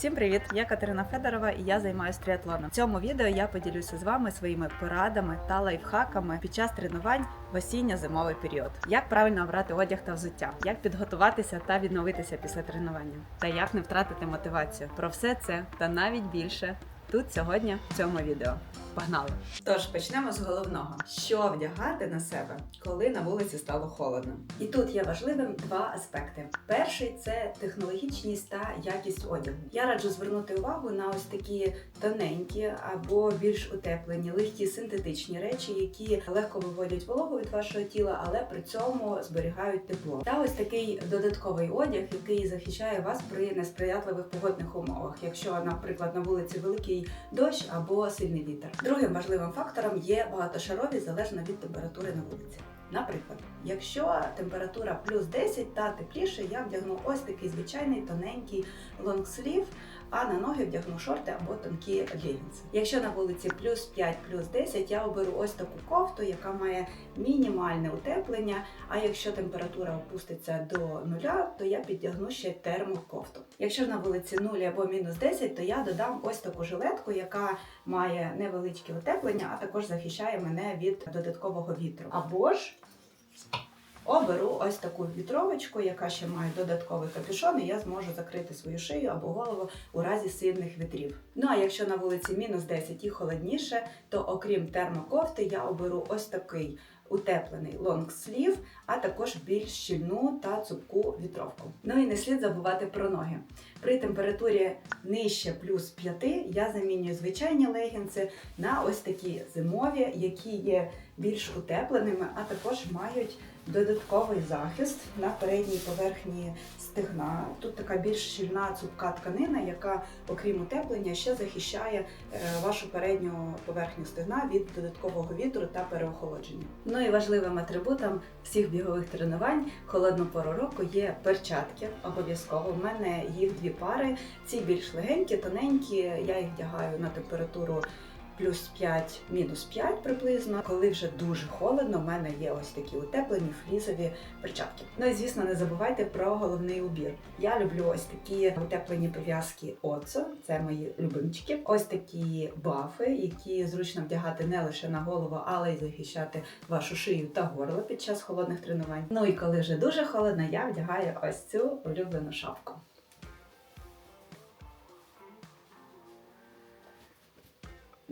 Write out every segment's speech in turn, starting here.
Всім привіт! Я Катерина Федорова і я займаюся триатлоном. В цьому відео я поділюся з вами своїми порадами та лайфхаками під час тренувань в осінньо-зимовий період. Як правильно обрати одяг та взуття, як підготуватися та відновитися після тренування, та як не втратити мотивацію. Про все це та навіть більше тут сьогодні в цьому відео. Погнали! Тож почнемо з головного: що вдягати на себе, коли на вулиці стало холодно. І тут є важливим два аспекти: перший це технологічність та якість одягу. Я раджу звернути увагу на ось такі тоненькі або більш утеплені, легкі синтетичні речі, які легко виводять вологу від вашого тіла, але при цьому зберігають тепло. Та ось такий додатковий одяг, який захищає вас при несприятливих погодних умовах, якщо, наприклад, на вулиці великий дощ або сильний вітер. Другим важливим фактором є багатошарові залежно від температури на вулиці. Наприклад, якщо температура плюс 10 та тепліше, я вдягну ось такий звичайний тоненький лонгслів, а на ноги вдягну шорти або тонкі легінси. Якщо на вулиці плюс 5, плюс 10, я оберу ось таку кофту, яка має мінімальне утеплення. А якщо температура опуститься до нуля, то я підтягну ще термокофту. Якщо на вулиці 0 або мінус 10, то я додам ось таку жилетку, яка має невеличке утеплення, а також захищає мене від додаткового вітру. Або ж оберу ось таку вітровочку, яка ще має додатковий капюшон, і я зможу закрити свою шию або голову у разі сильних вітрів. Ну а якщо на вулиці мінус 10 і холодніше, то окрім термокофти, я оберу ось такий утеплений лонгслів, а також більш щільну та цупку вітровку. Ну і не слід забувати про ноги. При температурі нижче плюс 5 я замінюю звичайні легінси на ось такі зимові, які є більш утепленими, а також мають додатковий захист на передній поверхні стегна. Тут така більш щільна цупка тканина, яка, окрім утеплення, ще захищає е, вашу передню поверхню стегна від додаткового вітру та переохолодження. Ну і важливим атрибутом всіх бігових тренувань холодну пору року є перчатки. Обов'язково в мене їх дві пари. Ці більш легенькі, тоненькі. Я їх вдягаю на температуру плюс 5, мінус 5 приблизно. Коли вже дуже холодно, в мене є ось такі утеплені флізові перчатки. Ну і звісно, не забувайте про головний убір. Я люблю ось такі утеплені пов'язки Оцо, це мої любимчики. Ось такі бафи, які зручно вдягати не лише на голову, але й захищати вашу шию та горло під час холодних тренувань. Ну і коли вже дуже холодно, я вдягаю ось цю улюблену шапку.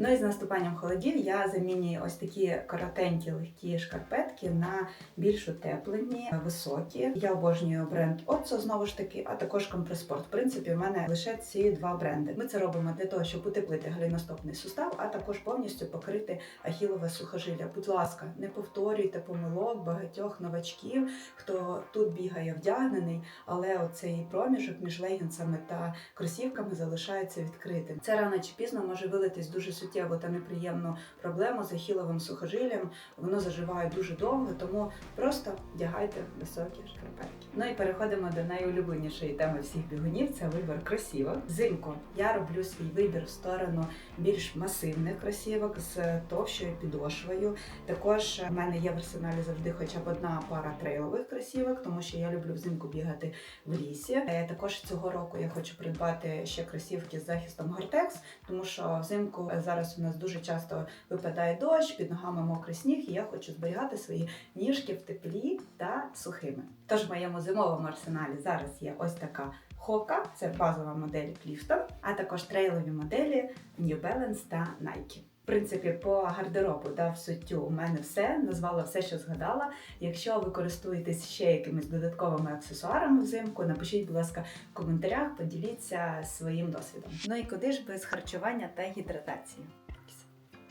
Ну і з наступанням холодів я замінюю ось такі коротенькі легкі шкарпетки на більш утеплені, високі. Я обожнюю бренд Отцо знову ж таки, а також компреспорт. В принципі, в мене лише ці два бренди. Ми це робимо для того, щоб утеплити галіностопний сустав, а також повністю покрити ахілове сухожилля. Будь ласка, не повторюйте помилок багатьох новачків, хто тут бігає вдягнений, але оцей проміжок між легінсами та кросівками залишається відкритим. Це рано чи пізно може вилитись дуже суттєву та неприємну проблему з ахіловим сухожиллям. Воно заживає дуже довго, тому просто вдягайте високі шкарпетки. Ну і переходимо до найулюбленішої теми всіх бігунів це вибір кросівок. Взимку я роблю свій вибір в сторону більш масивних кросівок з товщою підошвою. Також в мене є в арсеналі завжди хоча б одна пара трейлових кросівок, тому що я люблю взимку бігати в лісі. Е, Також цього року я хочу придбати ще кросівки з захистом Гортекс, тому що взимку е, зараз у нас дуже часто випадає дощ, під ногами мокрий сніг, і я хочу зберігати свої ніжки в теплі та сухими. Тож в моєму зимовому арсеналі зараз є ось така хока, це базова модель Clifton, а також трейлові моделі New Balance та Nike. В принципі, по гардеробу та суттю у мене все назвала все, що згадала. Якщо ви користуєтесь ще якимись додатковими аксесуарами взимку, напишіть, будь ласка, в коментарях, поділіться своїм досвідом. Ну і куди ж без харчування та гідратації?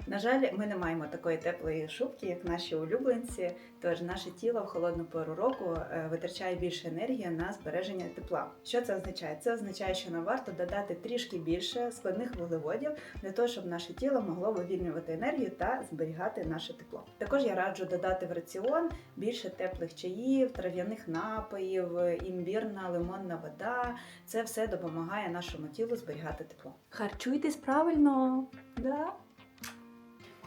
На жаль, ми не маємо такої теплої шубки, як наші улюбленці. Тож наше тіло в холодну пору року е, витрачає більше енергії на збереження тепла. Що це означає? Це означає, що нам варто додати трішки більше складних вуглеводів для того, щоб наше тіло могло вивільнювати енергію та зберігати наше тепло. Також я раджу додати в раціон більше теплих чаїв, трав'яних напоїв, імбірна, лимонна вода. Це все допомагає нашому тілу зберігати тепло. Харчуйтесь правильно, да?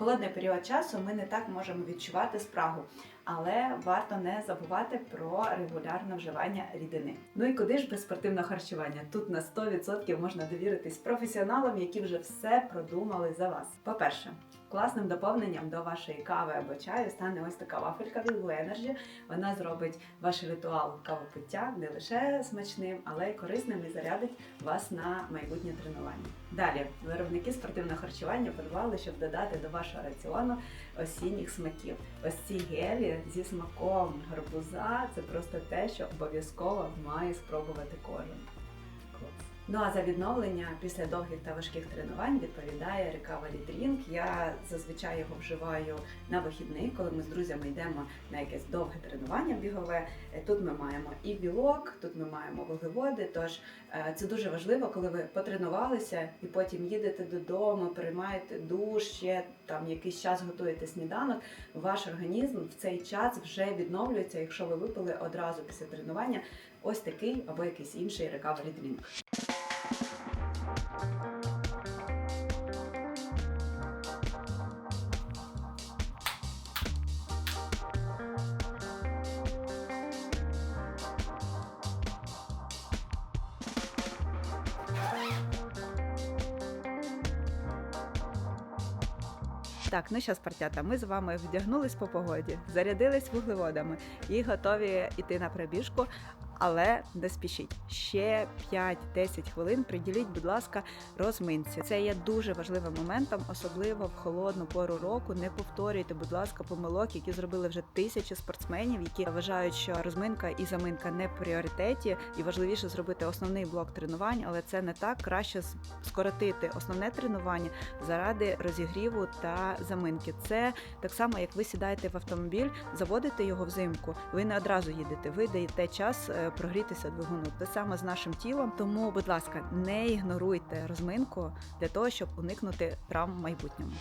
Холодний період часу ми не так можемо відчувати спрагу. Але варто не забувати про регулярне вживання рідини. Ну і куди ж без спортивного харчування? Тут на 100% можна довіритись професіоналам, які вже все продумали за вас. По-перше, класним доповненням до вашої кави або чаю стане ось така вафелька від Energy. Вона зробить ваш ритуал кавопиття не лише смачним, але й корисним і зарядить вас на майбутнє тренування. Далі виробники спортивного харчування подбали, щоб додати до вашого раціону осінніх смаків. Ось ці гелі зі смаком гарбуза це просто те, що обов'язково має спробувати кожен. Ну а за відновлення після довгих та важких тренувань відповідає Recovery Drink. Я зазвичай його вживаю на вихідний, коли ми з друзями йдемо на якесь довге тренування бігове. Е, Тут ми маємо і білок, тут ми маємо вуглеводи. Тож е, це дуже важливо, коли ви потренувалися і потім їдете додому, приймаєте душ, ще там якийсь час готуєте сніданок. Ваш організм в цей час вже відновлюється, якщо ви випили одразу після тренування ось такий або якийсь інший Recovery Drink. Так, ну що, спартята, ми з вами вдягнулись по погоді, зарядились вуглеводами і готові йти на пробіжку. Але не спішіть ще 5-10 хвилин. Приділіть, будь ласка, розминці. Це є дуже важливим моментом, особливо в холодну пору року. Не повторюйте, будь ласка, помилок, які зробили вже тисячі спортсменів, які вважають, що розминка і заминка не в пріоритеті, і важливіше зробити основний блок тренувань, але це не так. Краще скоротити основне тренування заради розігріву та заминки. Це так само, як ви сідаєте в автомобіль, заводите його взимку. Ви не одразу їдете. Ви даєте час е, прогрітися двигуну. Те саме з нашим тілом. Тому, будь ласка, не ігноруйте розминку для того, щоб уникнути травм в майбутньому.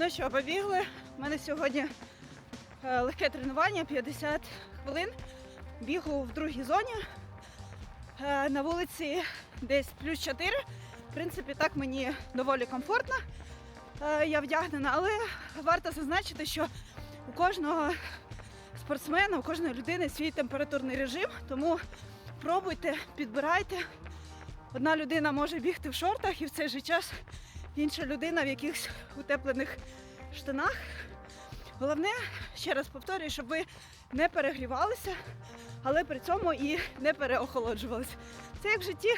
Ну що, побігли. У мене сьогодні е, легке тренування 50 хвилин. Бігу в другій зоні. Е, На вулиці десь плюс 4. В принципі, так мені доволі комфортно. Е, Я вдягнена, але варто зазначити, що у кожного спортсмена, у кожної людини свій температурний режим, тому пробуйте, підбирайте. Одна людина може бігти в шортах і в цей же час інша людина в якихось утеплених штанах. Головне, ще раз повторюю, щоб ви не перегрівалися, але при цьому і не переохолоджувалися. Це як в житті.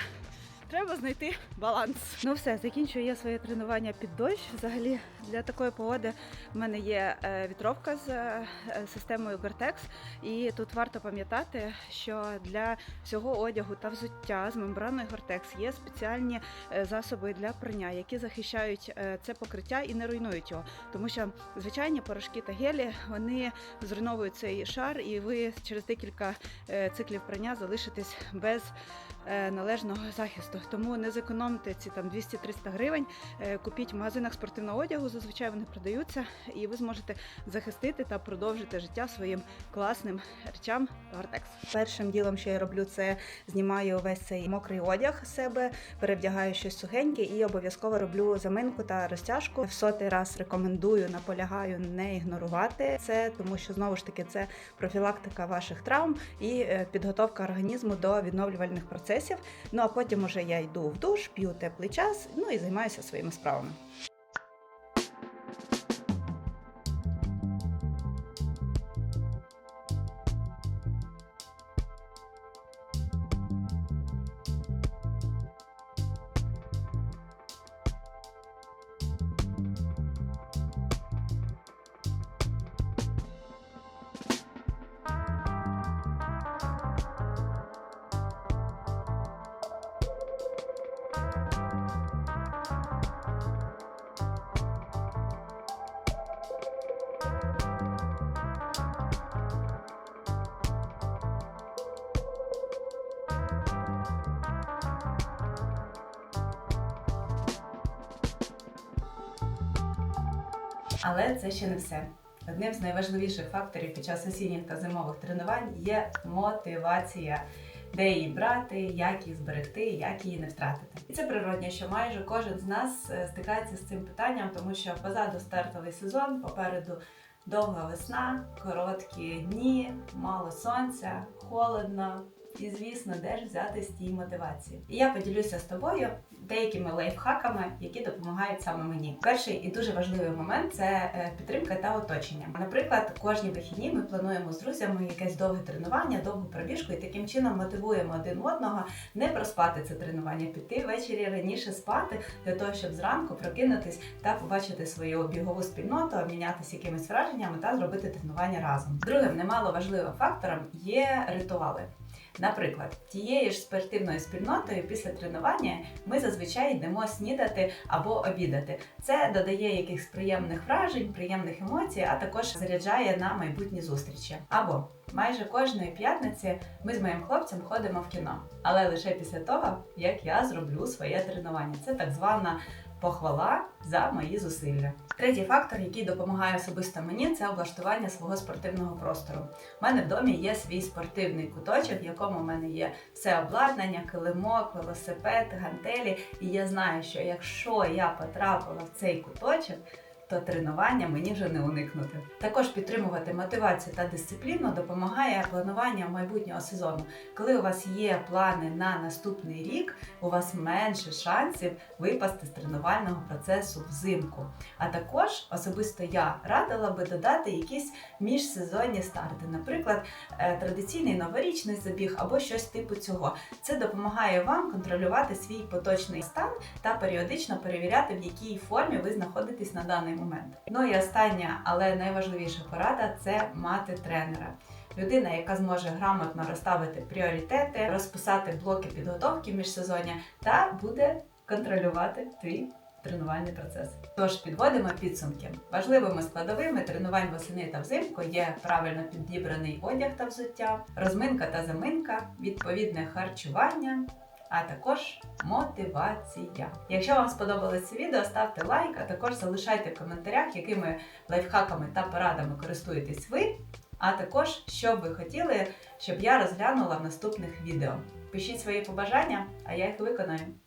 Треба знайти баланс. Ну все, закінчую я своє тренування під дощ. Взагалі для такої погоди в мене є е, вітровка з е, системою Gore-Tex. І тут варто пам'ятати, що для всього одягу та взуття з мембраною Gore-Tex є спеціальні е, засоби для прання, які захищають це покриття і не руйнують його. Тому що звичайні порошки та гелі вони зруйновують цей шар, і ви через декілька циклів прання залишитесь без належного захисту. Тому не зекономте ці там 200-300 гривень. е, Купіть в магазинах спортивного одягу, зазвичай вони продаються, і ви зможете захистити та продовжити життя своїм класним речам Gore-Tex. Першим ділом, що я роблю, це знімаю весь цей мокрий одяг з себе, перевдягаю щось сухеньке і обов'язково роблю заминку та розтяжку. В сотий раз рекомендую, наполягаю не ігнорувати це, тому що знову ж таки це профілактика ваших травм і е, підготовка організму до відновлювальних процесів. Ну а потім уже я йду в душ, п'ю теплий час, ну і займаюся своїми справами. Але це ще не все. Одним з найважливіших факторів під час осінніх та зимових тренувань є мотивація. Де її брати, як її зберегти, як її не втратити. І це природне, що майже кожен з нас е, стикається з цим питанням, тому що позаду стартовий сезон, попереду довга весна, короткі дні, мало сонця, холодно. І звісно, де ж взяти стій мотивації. І я поділюся з тобою деякими лайфхаками, які допомагають саме мені. Перший і дуже важливий момент це е, підтримка та оточення. Наприклад, кожні вихідні ми плануємо з друзями якесь довге тренування, довгу пробіжку, і таким чином мотивуємо один одного не проспати це тренування, піти ввечері раніше спати для того, щоб зранку прокинутись та побачити свою бігову спільноту, обмінятися якимись враженнями та зробити тренування разом. Другим немало важливим фактором є ритуали. Наприклад, тією ж спортивною спільнотою після тренування ми зазвичай йдемо снідати або обідати. Це додає якихось приємних вражень, приємних емоцій, а також заряджає на майбутні зустрічі. Або майже кожної п'ятниці ми з моїм хлопцем ходимо в кіно, але лише після того, як я зроблю своє тренування. Це так звана похвала за мої зусилля. Третій фактор, який допомагає особисто мені, це облаштування свого спортивного простору. У мене в домі є свій спортивний куточок, в якому в мене є все обладнання, килимок, велосипед, гантелі. І я знаю, що якщо я потрапила в цей куточок, то тренування мені вже не уникнути. Також підтримувати мотивацію та дисципліну допомагає планування майбутнього сезону. Коли у вас є плани на наступний рік, у вас менше шансів випасти з тренувального процесу взимку. А також особисто я радила би додати якісь міжсезонні старти, наприклад, е, традиційний новорічний забіг або щось типу цього. Це допомагає вам контролювати свій поточний стан та періодично перевіряти, в якій формі ви знаходитесь на даний момент. Ну і остання, але найважливіша порада це мати тренера. Людина, яка зможе грамотно розставити пріоритети, розписати блоки підготовки міжсезоння та буде контролювати твій тренувальний процес. Тож підводимо підсумки. Важливими складовими тренувань восени та взимку є правильно підібраний одяг та взуття, розминка та заминка, відповідне харчування. А також мотивація. Якщо вам сподобалось це відео, ставте лайк, а також залишайте в коментарях, якими лайфхаками та порадами користуєтесь ви, а також що б ви хотіли, щоб я розглянула в наступних відео. Пишіть свої побажання, а я їх виконаю.